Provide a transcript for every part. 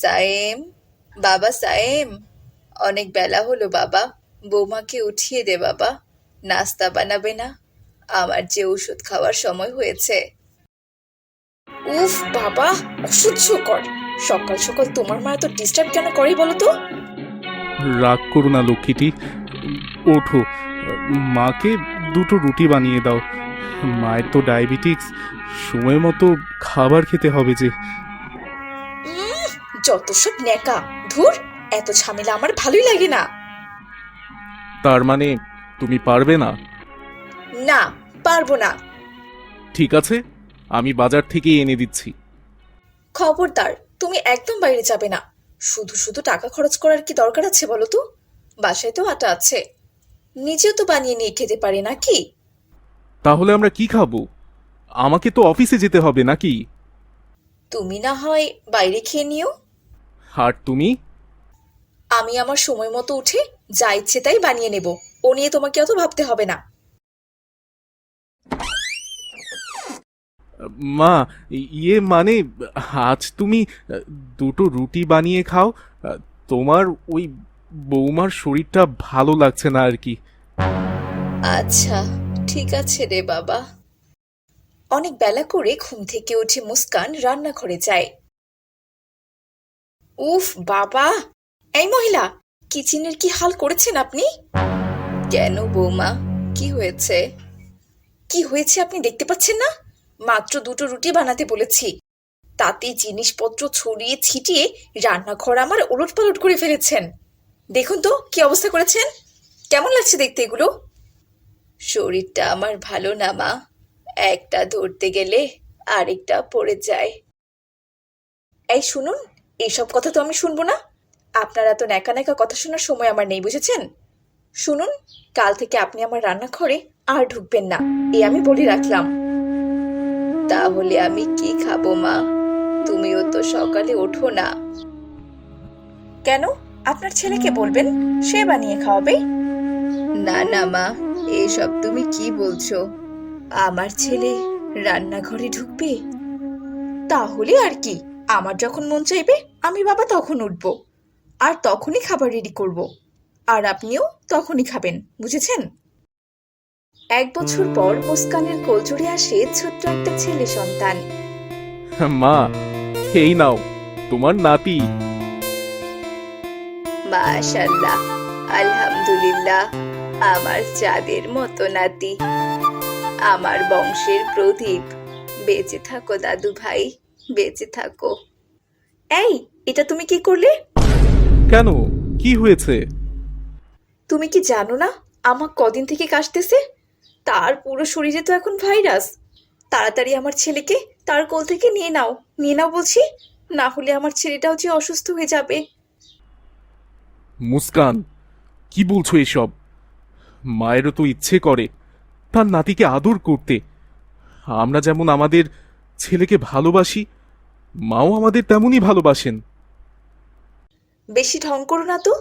সায়েম, বাবা সায়েম, অনেক বেলা হলো বাবা। বৌমাকে উঠিয়ে দে বাবা, নাস্তা বানাবে না, আমার যে ওষুধ খাওয়ার সময় হয়েছে। উফ বাবা অসহ্যকর সকাল সকাল তোমার মা এত ডিস্টার্ব কেন করে বলো তো? রাগ করো না লক্ষ্মীটি। ওঠো, মাকে দুটো রুটি বানিয়ে দাও। মায়ের তো ডায়াবেটিক্স সময় মতো খাবার খেতে হবে যে। যত সব ন্যাকা ধুর এত ঝামেলা আমার ভালোই লাগে না। তার মানে তুমি পারবে না? না পারব না। ঠিক আছে আমি বাজার থেকে এনে দিচ্ছি। খবরদার তুমি একদম বাইরে যাবে না। শুধু শুধু টাকা খরচ করার কি দরকার আছে বলো তো? বাসায় তো আটা আছে। নিজেও তো বানিয়ে নিয়ে খেতে পারি নাকি তাহলে আমরা কি খাব? আমাকে তো অফিসে যেতে হবে নাকি? তুমি না হয় বাইরে খেয়ে নিও। আর তুমি? আমি আমার সময় মতো উঠে যা ইচ্ছে তাই বানিয়ে নেব। ও নিয়ে তোমাকে অত ভাবতে হবে না। মা ইয়ে মানে আজ তুমি দুটো রুটি বানিয়ে খাও। তোমার ওই বৌমার শরীরটা ভালো লাগছে না আর কি। আচ্ছা ঠিক আছে রে বাবা। অনেক বেলা করে ঘুম থেকে উঠে মুস্কান রান্নাঘরে যায়। উফ, বাবা। এই মহিলা, কিচেনের কি হাল করেছেন আপনি? কেন বৌমা, কি হয়েছে? কি হয়েছে আপনি দেখতে পাচ্ছেন না? মাত্র দুটো রুটি বানাতে বলেছি। তাতে জিনিসপত্র ছড়িয়ে ছিটিয়ে রান্নাঘর আমার ওলট পালট করে ফেলেছেন। দেখুন তো, কি অবস্থা করেছেন? কেমন লাগছে দেখতে এগুলো? শরীরটা আমার ভালো না, মা। একটা ধরতে গেলে আরেকটা পড়ে যায়। এই শুনুন এইসব কথা তো আমি শুনব না। আপনারা তো ন্যাকা ন্যাকা কথা শোনার সময় আমার নেই, বুঝেছেন? শুনুন, কাল থেকে আপনি আমার রান্নাঘরে আর ঢুকবেন না। এ আমি বলে রাখলাম। তাহলে আমি কি খাব, মা? তুমিও তো সকালে ওঠো না। কেন? আপনার ছেলেকে বলবেন? সে বানিয়ে খাওয়াবে? না না, মা, এসব তুমি কি বলছো? আমার ছেলে রান্নাঘরে ঢুকবে? তাহলে আর কি? আমার যখন মন চাইবে আমি বাবা তখন উঠব। আর তখনই খাবার রেডি করব। আর আপনিও তখনই খাবেন বুঝেছেন? এক বছর পর মুস্কানের কোলজুড়ে আসে ছোট্ট একটা ছেলে সন্তান। মা এই নাও তোমার নাতি। মাশাল্লাহ আলহামদুলিল্লাহ আমার চাঁদের মতো নাতি। আমার বংশের প্রদীপ। বেঁচে থাকো দাদু ভাই বেঁচে থাকো। এই এটা তুমি কি করলে? কেন? কি হয়েছে? তুমি কি জানো না আমার কদিন থেকে কাশতেছে? তার পুরো শরীরে তো এখন ভাইরাস। তাড়াতাড়ি আমার ছেলেকে তার কোল থেকে নিয়ে নাও। নিয়ে নাও বলছি না হলে আমার ছেলেটাও যে অসুস্থ হয়ে যাবে। মুস্কান কি বলছো এসব? মায়েরও তো ইচ্ছে করে তার নাতিকে আদর করতে। আমরা যেমন আমাদের ছেলেকে ভালোবাসি মাও আমাদের তেমনই ভালোবাসেন। বেশি ঢং করো না তো।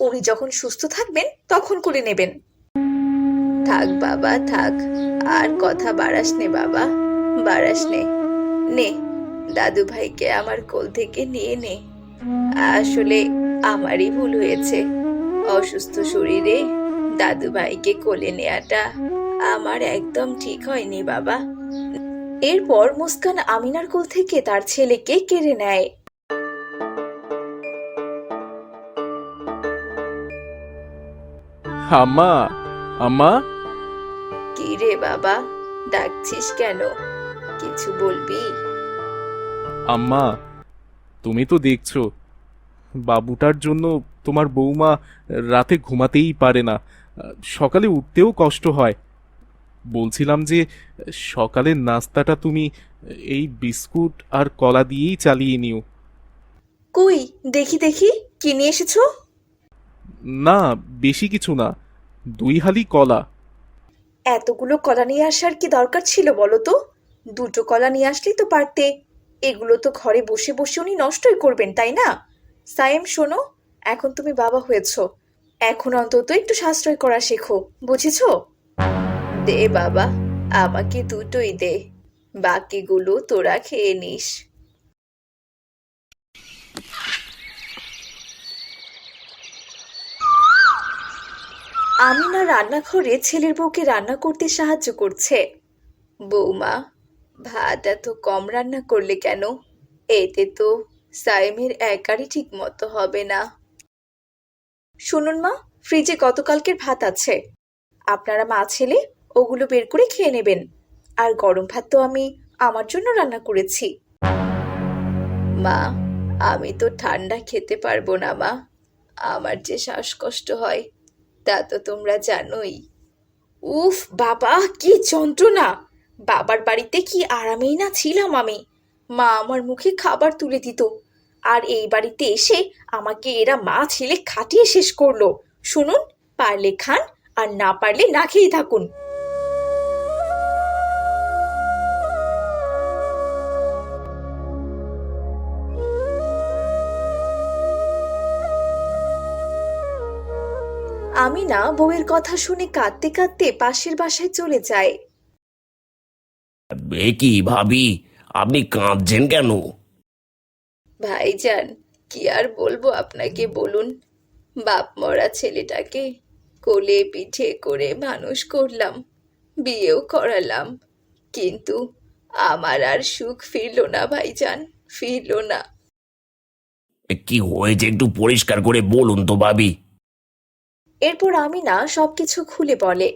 উনি যখন সুস্থ থাকবেন, তখন করে নেবেন। থাক বাবা, থাক। আর কথা বাড়াস নে বাবা, বাড়াস নে। নে, দাদু ভাইকে আমার কোল থেকে নিয়ে নে। আসলে আমারই ভুল হয়েছে। অসুস্থ শরীরে দাদু ভাইকে কোলে নেওয়াটা আমার একদম ঠিক হয়নি বাবা। এরপর মুস্কান আমিনার কোল থেকে তার ছেলেকে কেড়ে নেয়। আম্মা আম্মা। কি রে বাবা ডাকছিস কেন? কিছু বলবি? আম্মা তুমি তো দেখছ বাবুটার জন্য তোমার বৌমা রাতে ঘুমাতেই পারে না সকালে উঠতেও কষ্ট হয়। বলছিলাম যে সকালের নাস্তাটা তুমি এই বিস্কুট আর কলা দিয়েই চালিয়ে নিও। কই? দেখি দেখি। কি নিয়ে এসেছ? না বেশি কিছু না। দুই হালি কলা। এতগুলো কলা নিয়ে আসার কি দরকার ছিল বলো তো? দুটো কলা নিয়ে আসলেই তো পারতে। এগুলো তো ঘরে বসে বসে উনি নষ্টই করবেন তাই না? সায়েম শোনো এখন তুমি বাবা হয়েছো। এখন অন্তত একটু সাশ্রয় করা শেখো বুঝেছ? দে বাবা, আমাকে দুটোই দে, বাকিগুলো তোরা খেয়ে নিস। আমিনা রান্নাঘরে ছেলের বউকে রান্না করতে সাহায্য করছে। বৌমা ভাত এত কম রান্না করলে কেন? এতে তো সাইমের একারই ঠিক মতো হবে না। শুনুন মা, ফ্রিজে গতকালকের ভাত আছে। আপনারা মা ছেলে ওগুলো বের করে খেয়ে নেবেন। আর গরম ভাত তো আমি আমার জন্য রান্না করেছি। মা, আমি তো ঠান্ডা খেতে পারব না, মা। আমার যে শ্বাসকষ্ট হয়, তা তো তোমরা জানোই। উফ, বাবা, কি যন্ত্রণা! বাবার বাড়িতে কি আরামেই না ছিলাম আমি। মা আমার মুখে খাবার তুলে দিত। আর এই বাড়িতে এসে আমাকে এরা মা ছেলে খাটিয়ে শেষ করল। শুনুন, পারলে খান আর না পারলে না খেয়ে থাকুন। আমি না বউয়ের কথা শুনে কাঁদতে কাঁদতে পাশের বাসায় চলে যায় এ কি ভাবি? আপনি কাঁদছেন কেন? ভাইজান কি আর বলব আপনাকে বলুন? বাপ মরা ছেলেটাকে কোলে পিঠে করে মানুষ করলাম বিয়েও করালাম। কিন্তু আমার আর সুখ ফিরলো না ভাইজান ফিরলো না। কি হয়েছে একটু পরিষ্কার করে বলুন তো ভাবি। এরপর আমি না সবকিছু খুলে বলে।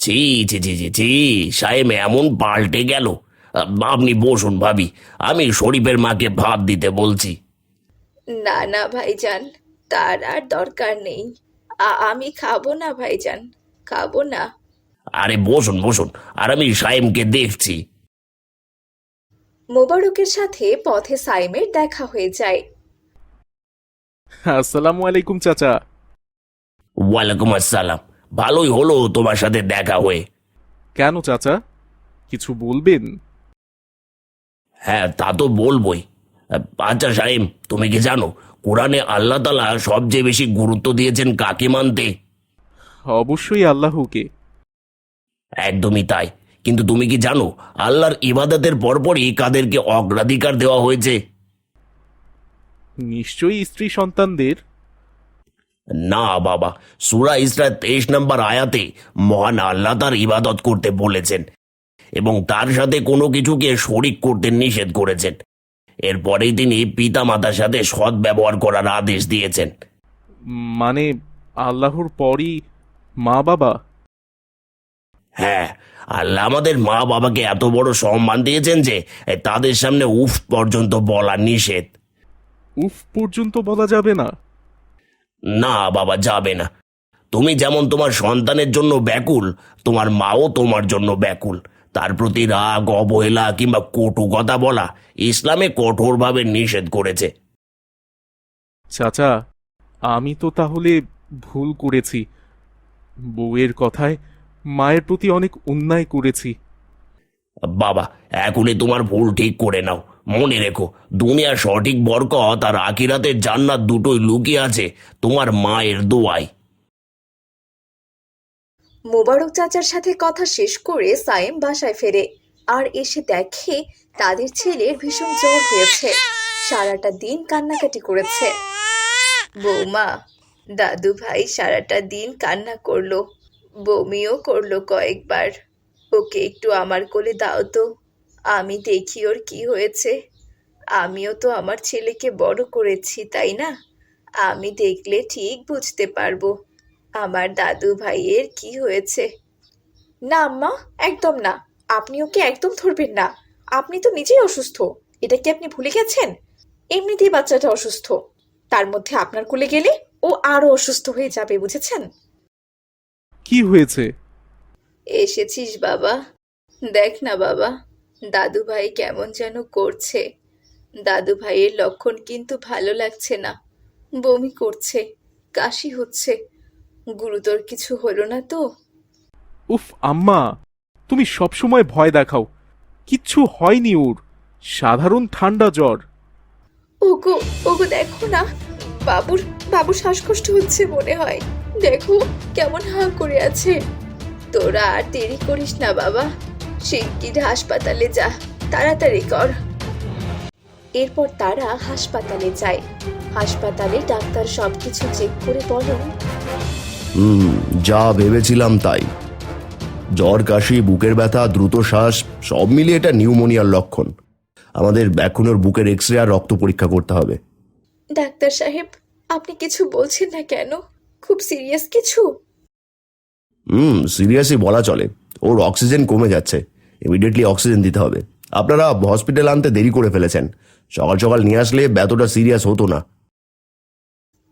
ছি ছি ছি ছি ছি সাহেব এমন পাল্টে গেল। আপনি বসুন ভাবি আমি শরীফের মাকে ভাত দিতে বলছি। না না ভাইজান তার আর দরকার নেই। আ- আমি খাব না ভাইজান। খাব না। আরে বসুন বসুন। আর আমি সাহেবকে দেখছি। মোবারকের সাথে পথে সাইমের দেখা হয়ে যায়। আসসালামু আলাইকুম চাচা। ওয়ালাইকুম আসসালাম। ভালোই হলো তোমার সাথে দেখা হয়ে। কেন চাচা? কিছু বলবেন? হ্যাঁ তা তো বলবই। আচ্ছা সাহেব তুমি কি জানো? কোরআনে আল্লাহ তালা সবচেয়ে বেশি গুরুত্ব দিয়েছেন কাকে মানতে? অবশ্যই আল্লাহকে। একদমই তাই। কিন্তু তুমি কি জানো আল্লাহর ইবাদতের পরপরই কাদেরকে অগ্রাধিকার দেওয়া হয়েছে? নিশ্চয়ই স্ত্রী সন্তানদের? না বাবা সুরা ইসরা তেইশ নম্বর আয়াতে মহান আল্লাহ তার ইবাদত করতে বলেছেন এবং তার সাথে কোনো কিছুকে শরিক করতে নিষেধ করেছেন। এরপরেই তিনি পিতা মাতার সাথে সৎ ব্যবহার করার আদেশ দিয়েছেন। মানে আল্লাহর পরই মা বাবা? হ্যাঁ আল্লাহ আমাদের মা বাবাকে এত বড় সম্মান দিয়েছেন যে তাদের সামনে উফ পর্যন্ত বলা নিষেধ। উফ পর্যন্ত বলা যাবে না? না বাবা যাবে না। তুমি যেমন তোমার সন্তানের জন্য ব্যাকুল তোমার মাও তোমার জন্য ব্যাকুল। তার প্রতি রাগ অবহেলা কিংবা কটু কথা বলা ইসলামে কঠোরভাবে নিষেধ করেছে। চাচা আমি তো তাহলে ভুল করেছি। বউয়ের কথায় মায়ের প্রতি অনেক অন্যায় করেছি। বাবা এখনই তোমার ভুল ঠিক করে নাও। মনে রেখো দুনিয়ার সঠিক বরকত আর আখিরাতের জান্নাত দুটোই লুকিয়ে আছে তোমার মায়ের দোয়ায়। মোবারক চাচার সাথে কথা শেষ করে সাইম বাসায় ফেরে। আর এসে দেখে তাদের ছেলের ভীষণ জ্বর হয়েছে। সারাটা দিন কান্নাকাটি করেছে। বৌমা, দাদু ভাই সারাটা দিন কান্না করল, বমিও করল কয়েকবার। ওকে একটু আমার কোলে দাও তো, আমি দেখি ওর কি হয়েছে। আমিও তো আমার ছেলেকে বড় করেছি, তাই না? আমি দেখলে ঠিক বুঝতে পারব। আমার দাদু ভাইয়ের কি হয়েছে? না আম্মা একদম না। আপনি ওকে একদম ধরবেন না। আপনি তো নিজেই অসুস্থ। এটা কি আপনি ভুলে গেছেন? এমনিতেই বাচ্চাটা অসুস্থ। তার মধ্যে আপনার কোলে গেলে ও আরও অসুস্থ হয়ে যাবে বুঝেছেন? কি হয়েছে? এসেছিস বাবা। দেখ না বাবা দাদু ভাই কেমন যেন করছে। দাদু ভাইয়ের লক্ষণ কিন্তু ভালো লাগছে না। বমি করছে কাশি হচ্ছে। গুরুতর কিছু হলো না তো। উফ আম্মা তুমি সবসময় ভয় দেখাও। কিচ্ছু হয়নি ওর। সাধারণ ঠান্ডা জ্বর। ওগো ওগো দেখো না। বাবুর বাবুর শ্বাসকষ্ট হচ্ছে মনে হয়। দেখো কেমন হাঁ করে আছে। তোরা আর দেরি করিস না বাবা। শিগগির হাসপাতালে যা তাড়াতাড়ি কর। এরপর তারা হাসপাতালে যায়। হাসপাতালে ডাক্তার সবকিছু চেক করে বলেন হুম যা ভেবেছিলাম তাই। জ্বর কাশি বুকের ব্যথা দ্রুত শ্বাস সব মিলিয়ে এটা নিউমোনিয়ার লক্ষণ। আমাদের এখন ওর বুকের এক্স রে আর রক্ত পরীক্ষা করতে হবে। ডাক্তার সাহেব আপনি কিছু বলছেন না কেন? খুব সিরিয়াস কিছু? হুম সিরিয়াসই বলা চলে। ওর অক্সিজেন কমে যাচ্ছে। ইমিডিয়েটলি অক্সিজেন দিতে হবে। আপনারা হসপিটাল আনতে দেরি করে ফেলেছেন। সকাল সকাল নিয়ে আসলে ব্যথাটা সিরিয়াস হতো না।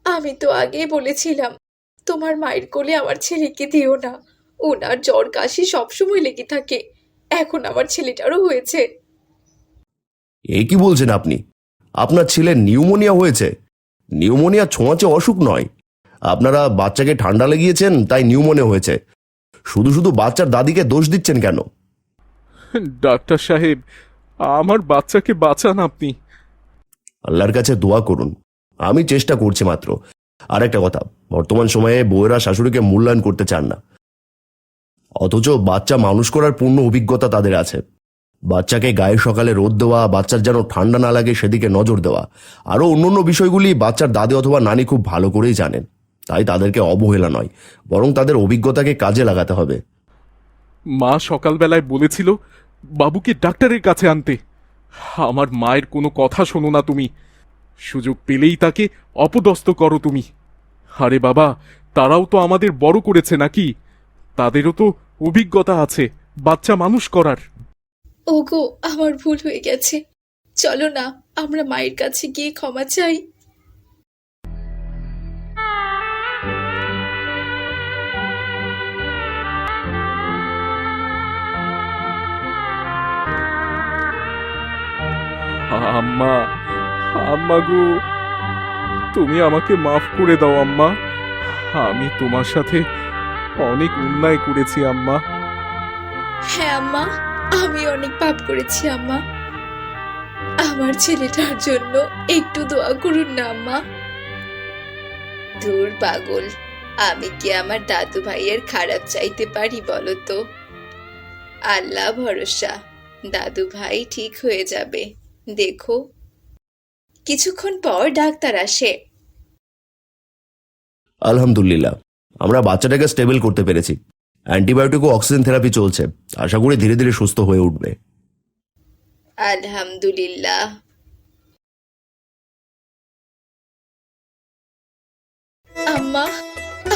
আমি তো আগেই বলেছিলাম তোমার মায়ের কোলে আমার ছেলেকে দিও না। ওনার জ্বর কাশি সবসময় লেগে থাকে। এখন আমার ছেলেটারও হয়েছে। এ কি বলছেন আপনি? আপনার ছেলের নিউমোনিয়া হয়েছে। নিউমোনিয়া ছোঁয়াচে অসুখ নয়। আপনারা বাচ্চাকে ঠান্ডা লেগিয়েছেন তাই নিউমোনিয়া হয়েছে। শুধু শুধু বাচ্চার দাদিকে দোষ দিচ্ছেন কেন? ডাক্তার সাহেব আমার বাচ্চাকে বাঁচান আপনি। আল্লাহর কাছে দোয়া করুন। আমি চেষ্টা করছি মাত্র। আর একটা কথা, বর্তমান সময়ে বউয়েরা শাশুড়িকে মূল্যায়ন করতে চান না। অথচ বাচ্চা মানুষ করার পূর্ণ অভিজ্ঞতা তাদের আছে। বাচ্চাকে গায়ে সকালে রোদ দেওয়া, বাচ্চার যেন ঠান্ডা না লাগে, সেদিকে নজর দেওয়া। আরও অন্যান্য বিষয়গুলি বাচ্চার দাদি অথবা নানি খুব ভালো করেই জানেন। তাই তাদেরকে অবহেলা নয়, বরং তাদের অভিজ্ঞতাকে কাজে লাগাতে হবে। মা সকালবেলায় বলেছিল, বাবুকে ডাক্তারের কাছে আনতে। আমার মায়ের কোনো কথা শোনো না তুমি। সুযোগ পেলেই তাকে অপদস্থ করো তুমি। আরে বাবা তারাও তো আমাদের বড় করেছে নাকি? তাদেরও তো অভিজ্ঞতা আছে বাচ্চা মানুষ করার। ওগো আমার ভুল হয়ে গেছে। চলো না আমরা মায়ের কাছে গিয়ে ক্ষমা চাই। আম্মা আম্মা গো, তুমি আমাকে মাফ করে দাও আম্মা। আমি তোমার সাথে অনেক অন্যায় করেছি আম্মা। হ্যাঁ আম্মা, আমি অনেক পাপ করেছি আম্মা। আমার ছেলেটার জন্য একটু দোয়া করুন না আম্মা। দূর পাগল, আমি কি আমার দাদু ভাইয়ের খারাপ চাইতে পারি বলো তো? আল্লাহ ভরসা, দাদু ভাই ঠিক হয়ে যাবে। দেখো কিছুক্ষণ পর ডাক্তার আসে। আলহামদুলিল্লাহ। আমরা বাচ্চাটাকে স্টেবল করতে পেরেছি। অ্যান্টিবায়োটিক ও অক্সিজেন থেরাপি চলছে। আশা করি ধীরে ধীরে সুস্থ হয়ে উঠবে। আলহামদুলিল্লাহ। আম্মা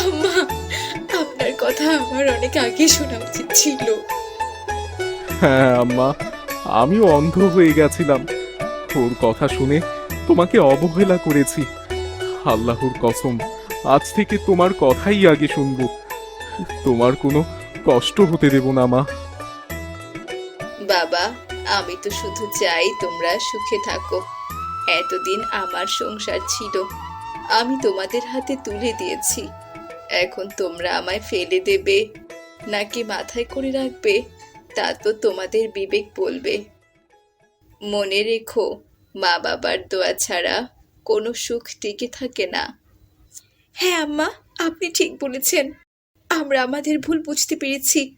আম্মা আপনার কথা আমার অনেক আগে শোনা উচিত ছিল। হ্যাঁ আম্মা আমিও অন্ধ হয়ে গেছিলাম। ওর কথা শুনে তোমাকে অবহেলা করেছি। আল্লাহর কসম, আজ থেকে তোমার কথাই আগে শুনব। তোমার কোনো কষ্ট হতে দেব না, মা। বাবা, আমি তো শুধু চাই তোমরা সুখে থাকো। এতদিন আমার সংসার ছিল, আমি তোমাদের হাতে তুলে দিয়েছি। এখন তোমরা আমায় ফেলে দেবে, নাকি মাথায় করে রাখবে, তা তো তোমাদের বিবেক বলবে। মনে রেখো মা বাবার দোয়া ছাড়া কোনো সুখ টিকে থাকে না। হ্যাঁ আম্মা, আপনি ঠিক বলেছেন। আমরা আমাদের ভুল বুঝতে পেরেছি।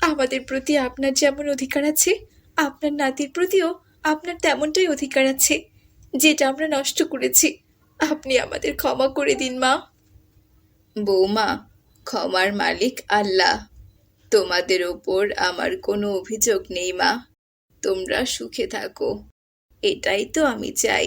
আমাদের প্রতি আপনার যেমন অধিকার আছে, আপনার নাতির প্রতিও আপনার তেমনটাই অধিকার আছে, যেটা আমরা নষ্ট করেছি। আপনি আমাদের ক্ষমা করে দিন, মা। বৌমা, ক্ষমার মালিক আল্লাহ। তোমাদের ওপর আমার কোনো অভিযোগ নেই, মা। তোমরা সুখে থাকো। এটাই তো আমি চাই।